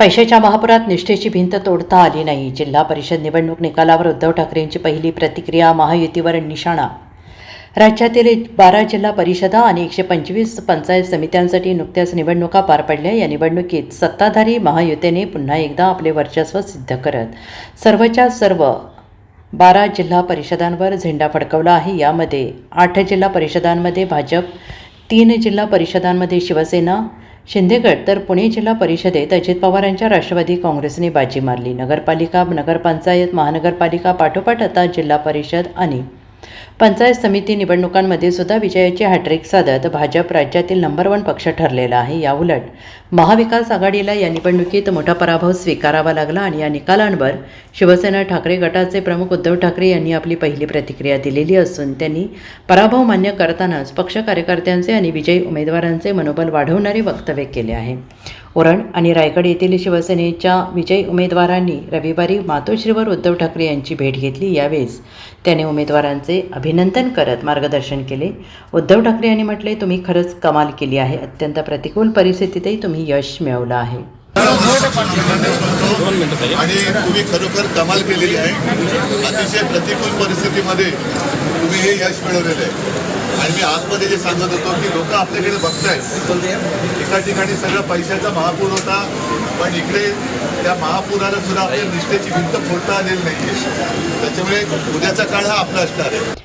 पैशाच्या महापुरात निष्ठेची भिंत तोडता आली नाही. जिल्हा परिषद निवडणूक निकालावर उद्धव ठाकरेंची पहिली प्रतिक्रिया महायुतीवर निशाणा. राज्यातील बारा जिल्हा परिषदा आणि एकशे पंचवीस पंचायत समित्यांसाठी नुकत्याच निवडणुका पार पडल्या. या निवडणुकीत सत्ताधारी महायुतीने पुन्हा एकदा आपले वर्चस्व सिद्ध करत सर्वच्या सर्व बारा जिल्हा परिषदांवर झेंडा फडकवला आहे. यामध्ये आठ जिल्हा परिषदांमध्ये भाजप तीन जिल्हा परिषदांमध्ये शिवसेना शिंदेगड तर पुणे जिल्हा परिषदेत अजित पवारांच्या राष्ट्रवादी काँग्रेसने बाजी मारली. नगरपालिका नगरपंचायत महानगरपालिका पाठोपाठ आता जिल्हा परिषद आणि पंचायत समिती निवडणुकांमध्ये सुद्धा विजयाची हॅट्रिक साधत भाजप राज्यातील नंबर वन पक्ष ठरलेला आहे. याउलट महाविकास आघाडीला या निवडणुकीत मोठा पराभव स्वीकारावा लागला आणि या निकालांवर शिवसेना ठाकरे गटाचे प्रमुख उद्धव ठाकरे यांनी आपली पहिली प्रतिक्रिया दिलेली असून त्यांनी पराभव मान्य करतानाच पक्ष कार्यकर्त्यांचे आणि विजयी उमेदवारांचे मनोबल वाढवणारे वक्तव्य केले आहे. उरण आणि रायगड येथील शिवसेनेच्या विजयी उमेदवारांनी रविवारी मातोश्रीवर उद्धव ठाकरे यांची भेट घेतली. यावेळेस त्याने उमेदवारांचे अभिनंदन करत मार्गदर्शन केले. उद्धव ठाकरे यांनी म्हटले तुम्ही खरंच कमाल केली आहे. अत्यंत प्रतिकूल परिस्थितीतही तुम्ही यश मिळवलं आहे. आणि तुम्ही खरोखर कमाल केलेली आहे. अतिशय प्रतिकूल परिस्थितीमध्ये तुम्ही हे यश मिळवलेलं आहे. आणि मी आतमध्ये जे सांगत होतो की लोक आपल्याकडे बघतायत. एका ठिकाणी सगळं पैशाचा महापूर होता पण इकडे त्या महापुराला सुद्धा आपल्या निष्ठेची भिंत फोडता आलेली नाही त्याच्यामुळे उद्याचा काळ हा आपला असणार आहे.